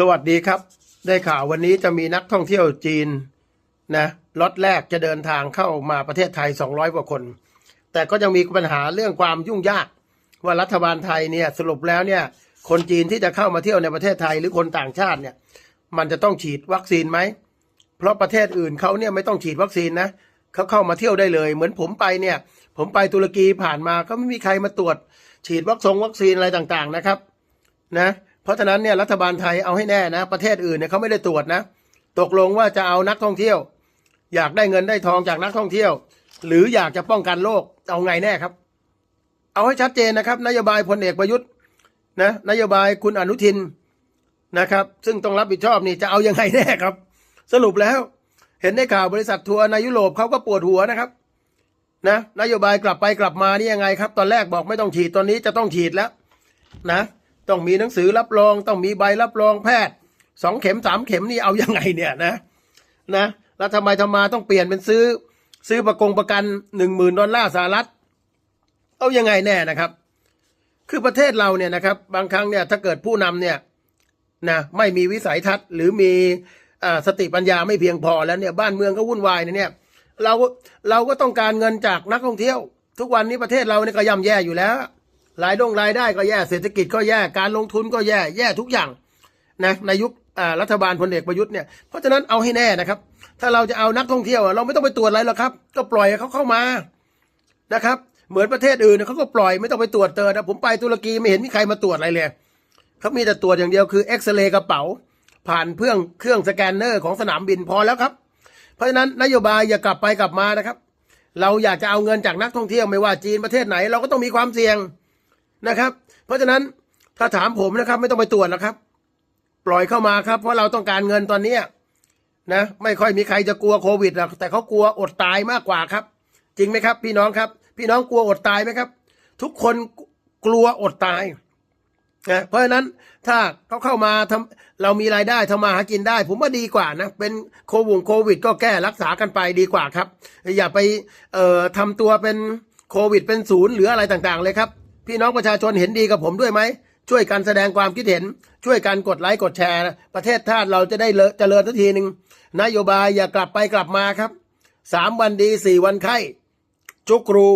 สวัสดีครับ ได้ข่าววันนี้จะมีนักท่องเที่ยวจีนนะล็อตแรกจะเดินทางเข้ามาประเทศไทย 200 กว่าคน แต่ก็ยังมีปัญหาเรื่องความยุ่งยาก ว่ารัฐบาลไทยเนี่ยสรุปแล้วเนี่ย คนจีนที่จะเข้ามาเที่ยวในประเทศไทยหรือคนต่างชาติเนี่ย มันจะต้องฉีดวัคซีนไหม เพราะประเทศอื่นเขาเนี่ยไม่ต้องฉีดวัคซีนนะเขาเข้ามาเที่ยวได้เลย เหมือนผมไปเนี่ย ผมไปตุรกีผ่านมาก็ไม่มีใครมาตรวจ ฉีดวัคซงวัคซีนอะไรต่างๆนะครับ นะ เพราะฉะนั้นเนี่ยรัฐบาลไทยเอาให้แน่นะ ประเทศอื่นเนี่ยเขาไม่ได้ตรวจนะ ตกลงว่าจะเอานักท่องเที่ยว อยากได้เงินได้ทองจากนักท่องเที่ยว หรืออยากจะป้องกันโรคเอาไงแน่ครับ เอาให้ชัดเจนนะครับ นโยบายพลเอกประยุทธ์นะนโยบายคุณอนุทินนะครับ ซึ่งต้องรับผิดชอบนี่จะเอายังไงแน่ครับ สรุปแล้วเห็นได้ข่าวบริษัททัวร์ในยุโรปเขาก็ปวดหัวนะครับนะนโยบายกลับไปกลับมานี่ยังไงครับ ตอนแรกบอกไม่ต้องฉีดตอนนี้จะต้องฉีดแล้ว นะ ต้องมีหนังสือรับรอง ต้องมีใบรับรองแพทย์สองเข็มสามเข็มนี่เอายังไงเนี่ยนะนะแล้วทำไมทำมาต้องเปลี่ยนเป็นซื้อ ซื้อประกงประกันหนึ่งหมื่นดอลลาร์สหรัฐ เอายังไงแน่นะครับ คือประเทศเราเนี่ยนะครับ บางครั้งเนี่ยถ้าเกิดผู้นำเนี่ยนะไม่มีวิสัยทัศน์ หรือมีอ่าสติปัญญาไม่เพียงพอแล้วเนี่ยบ้านเมืองก็วุ่นวายเนี่ยเราเราก็ต้องการเงินจากนักท่องเที่ยว ทุกวันนี้ประเทศเราเนี่ยก็ย่ำแย่อยู่แล้ว รายดงรายได้ก็แย่เศรษฐกิจก็แย่การลงทุนก็แย่แย่ทุกอย่างนะในยุครัฐบาลพลเอกประยุทธ์เนี่ยเพราะฉะนั้นเอาให้แน่นะครับ ถ้าเราจะเอานักท่องเที่ยวเราไม่ต้องไปตรวจอะไรหรอกครับ ก็ปล่อยเขาเข้ามานะครับ เหมือนประเทศอื่นเนี่ยเขาก็ปล่อยไม่ต้องไปตรวจเตอนะผมไปตุรกีไม่เห็นมีใครมาตรวจอะไรเลยเขามีแต่ตรวจอย่างเดียวคือเอ็กซเรย์กระเป๋า ผ่านเครื่องเครื่องสแกนเนอร์ของสนามบินพอแล้วครับ เพราะฉะนั้นนโยบายอย่ากลับไปกลับมานะครับ เราอยากจะเอาเงินจากนักท่องเที่ยวไม่ว่าจีนประเทศไหน เราก็ต้องมีความเสี่ยง นะครับ เพราะฉะนั้นถ้าถามผมนะครับ ไม่ต้องไปตรวจแล้วครับ ปล่อยเข้ามาครับ เพราะเราต้องการเงินตอนนี้นะไม่ค่อยมีใครจะกลัวโควิดหรอกแต่เขากลัวอดตายมากกว่าครับ จริงไหมครับ พี่น้องครับ พี่น้องกลัวอดตายไหมครับ ทุกคนกลัวอดตายนะเพราะฉะนั้นถ้าเขาเข้ามาทำเรามีรายได้ทำมาหากินได้ ผมว่าดีกว่านะ เป็นโควงโควิด ก็แก้รักษากันไปดีกว่าครับ อย่าไปเอ่อทำตัวเป็นโควิดเป็นศูนย์หรืออะไรต่างๆเลยครับ พี่น้องประชาชนเห็นดีกับผมด้วยไหม ช่วยกันแสดงความคิดเห็น ช่วยกันกดไลค์กดแชร์ ประเทศชาติเราจะได้เลอะเจริญทันทีหนึ่งนโยบายอย่ากลับไปกลับมาครับสามวันดีสี่วันไข้จุกรู